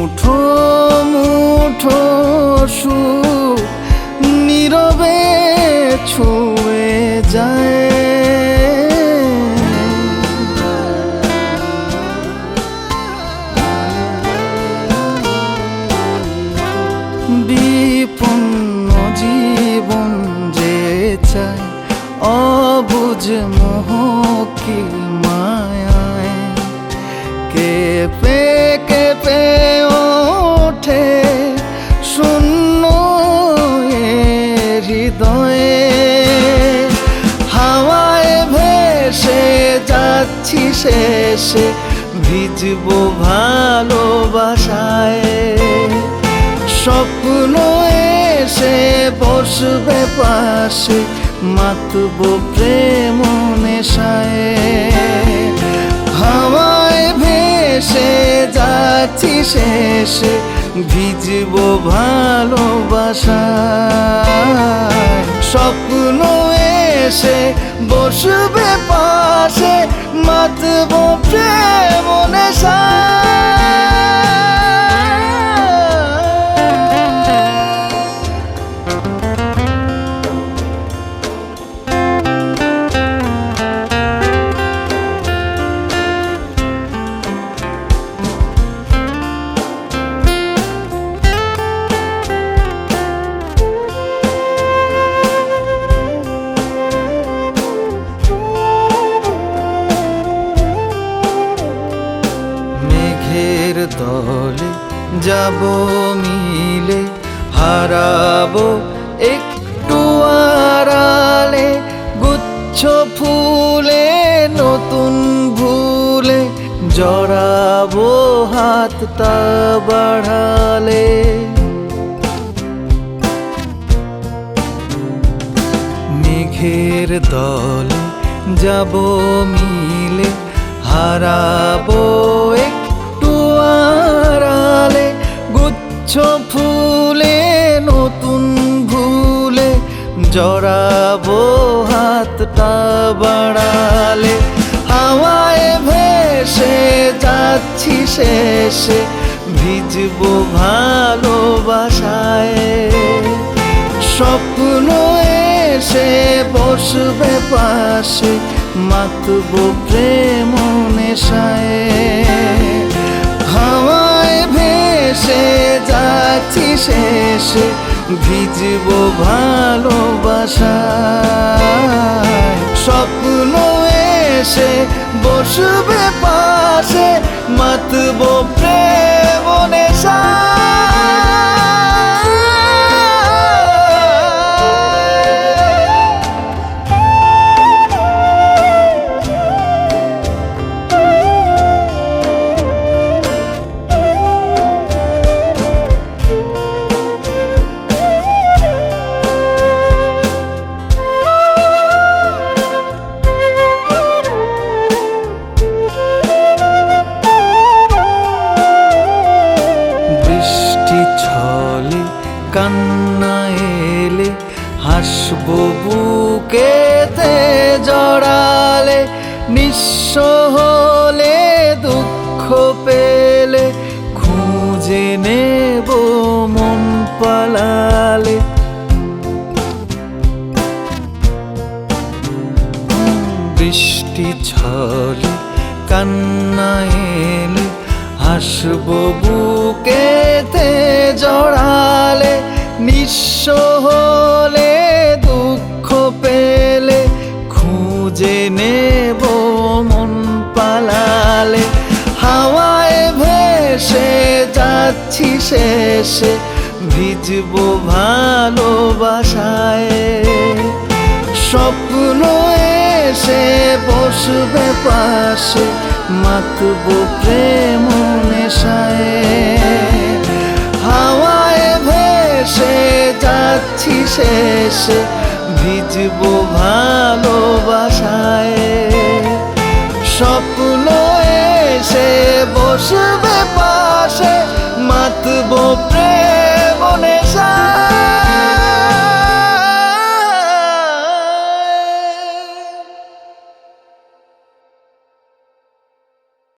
মুঠো মুঠো সু নীরবে ছুঁয়ে যায়। জীবন যে চাই অবুঝ মোহ হৃদয়ে হাওয়ায় ভেসে যাচ্ছি শেষে, ভিজবো ভালোবাসায়। স্বপ্ন এসে বসবে পাশে, মাতবো প্রেম নেশায়। হাওয়ায় ভেসে যাচ্ছি শেষে, ভিজবো ভালোবাসায়। স্বপ্ন এসে বসবে পাশে মাতব প্রেম নেশায় দলে যাব মিলে, হারাবো একটু আড়ালে, গুচ্ছ ফুলে নতুন ভুলে, জড়াবো হাতটা বাড়ালে। মেঘের দলে যাব মিলে, হারাবো একটু বাড়ালে, হাওয়ায় ভেসে যাচ্ছি শেষে, ভিজবো ভালোবাসায়। স্বপ্ন এসে বসবে পাশে, মাতবো প্রেম নেশায়। হাওয়ায় ভেসে যাচ্ছি শেষে ভিজবো ভালোবাসায়। স্বপ্ন এসে বসবে পাশে মাতব প্রেম নেশায় হাসবো বুকেতে জড়ালে, নিঃস্ব হলে দুঃখ পেলে, খুঁজে নেব মন পালালে। বৃষ্টি ছলে কান্না এলে হাসব বুকেতে জড়ালে, নিঃস্ব হলে যাচ্ছি শেষে, ভিজবো ভালোবাসায়। স্বপ্ন এসে বসবে পাশে, মাতবো প্রেম নেশায়। হাওয়ায় ভেসে যাচ্ছি শেষে, ভিজবো ভালোবাসায়। স্বপ্ন এসে বসবে পাশে মাতব প্রেম।